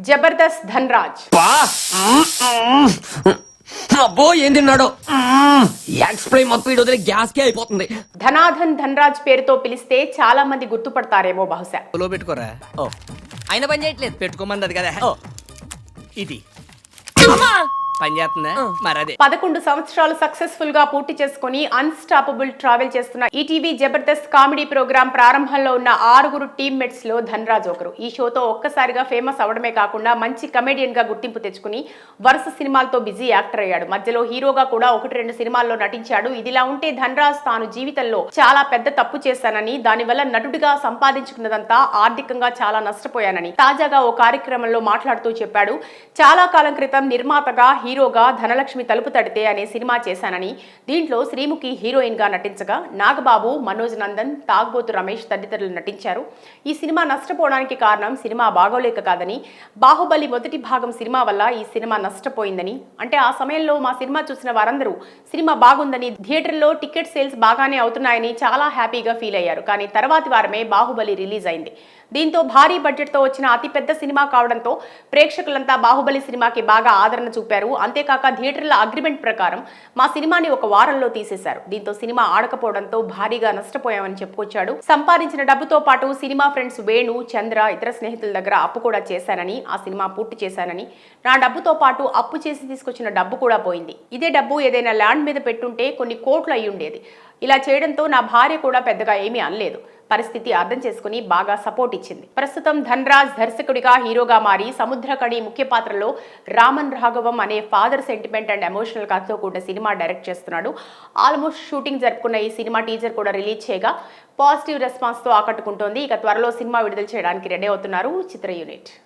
జబర్దస్త్ ధన్రాజ్. అబ్బో ఏం తిన్నాడో? ఎక్స్ప్లెయిన్ మొత్తం ఇటు వదిలే గ్యాస్ కే అయిపోతుంది. ధనాధన్ ధన్రాజ్ పేరుతో పిలిస్తే చాలా మంది గుర్తుపడతారేమో బహుశా. లో పెట్టుకోరా? ఓ. ఆయన పని చేయట్లేదు. పెట్టుకోమంది అది కదా. ఓ. ఇది. పని చేస్తుందా? మరి అదే. పదకొండు సంవత్సరాలు సక్సెస్ఫుల్గా పూర్తి చేసుకుని అన్స్టాపబుల్ ట్రావెల్ చేస్తున్న ఈటీవీ జబర్దస్త్ కామెడీ ప్రోగ్రాం ప్రారంభంలో ఉన్న ఆరుగురు టీమ్మేట్స్లో ధన్రాజ్ ఒకరు. ఈ షోతో ఒక్కసారిగా ఫేమస్ అవడమే కాకుండా మంచి కమెడియన్గా గుర్తింపు తెచ్చుకుని వరుస సినిమాలతో బిజీ యాక్టర్ అయ్యాడు. మధ్యలో హీరోగా కూడా ఒకటి రెండు సినిమాల్లో నటించాడు. ఇదిలా ఉంటే ధన్రాజ్ తాను జీవితంలో చాలా పెద్ద తప్పు చేశానని దానివల్ల నటుడిగా సంపాదించుకున్నదంతా ఆర్థికంగా చాలా నష్టపోయానని తాజాగా ఓ కార్యక్రమంలో మాట్లాడుతూ చెప్పాడు. చాలా కాలం క్రితం నిర్మాతగా హీరోగా ధనలక్ష్మి తలుపు తడితే అనే సినిమా చేశానని దీంట్లో శ్రీముఖి హీరోయిన్గా నటించగా నాగబాబు మనోజ్ నందన్ తాగ్బోతు రమేష్ తదితరులు నటించారు. ఈ సినిమా నష్టపోవడానికి కారణం సినిమా బాగోలేక కాదని బాహుబలి మొదటి భాగం సినిమా వల్ల ఈ సినిమా నష్టపోయిందని అంటే ఆ సమయంలో మా సినిమా చూసిన వారందరూ సినిమా బాగుందని థియేటర్లో టికెట్ సేల్స్ బాగానే అవుతున్నాయని చాలా హ్యాపీగా ఫీల్ అయ్యారు. కానీ తర్వాతి వారమే బాహుబలి రిలీజ్ అయింది. దీంతో భారీ బడ్జెట్తో వచ్చిన అతిపెద్ద సినిమా కావడంతో ప్రేక్షకులంతా బాహుబలి సినిమాకి బాగా ఆదరణ చూపారు. అంతేకాక థియేటర్ల అగ్రిమెంట్ ప్రకారం మా సినిమాని ఒక వారంలో తీసేశారు. దీంతో సినిమా ఆడకపోవడంతో భారీగా నష్టపోయామని చెప్పుకొచ్చాడు. సంపాదించిన డబ్బుతో పాటు సినిమా ఫ్రెండ్స్ వేణు చంద్ర ఇతర స్నేహితుల దగ్గర అప్పు కూడా చేశానని ఆ సినిమా పూర్తి చేశానని నా డబ్బుతో పాటు అప్పు చేసి తీసుకొచ్చిన డబ్బు కూడా పోయింది. ఇదే డబ్బు ఏదైనా ల్యాండ్ మీద పెట్టుంటే కొన్ని కోట్లు అయ్యుండేది. ఉండేది ఇలా చేయడంతో నా భార్య కూడా పెద్దగా ఏమీ అనలేదు. పరిస్థితి అర్థం చేసుకుని బాగా సపోర్ట్ ఇచ్చింది. ప్రస్తుతం ధన్రాజ్ దర్శకుడిగా హీరోగా మారి సముద్రకడి ముఖ్య పాత్రలో రామన్ రాఘవం అనే ఫాదర్ సెంటిమెంట్ అండ్ ఎమోషనల్ కథతో కూడిన సినిమా డైరెక్ట్ చేస్తున్నాడు. ఆల్మోస్ట్ షూటింగ్ జరుపుకున్న ఈ సినిమా టీజర్ కూడా రిలీజ్ చేయగా పాజిటివ్ రెస్పాన్స్తో ఆకట్టుకుంటోంది. ఇక త్వరలో సినిమా విడుదల చేయడానికి రెడీ అవుతున్నారు చిత్ర యూనిట్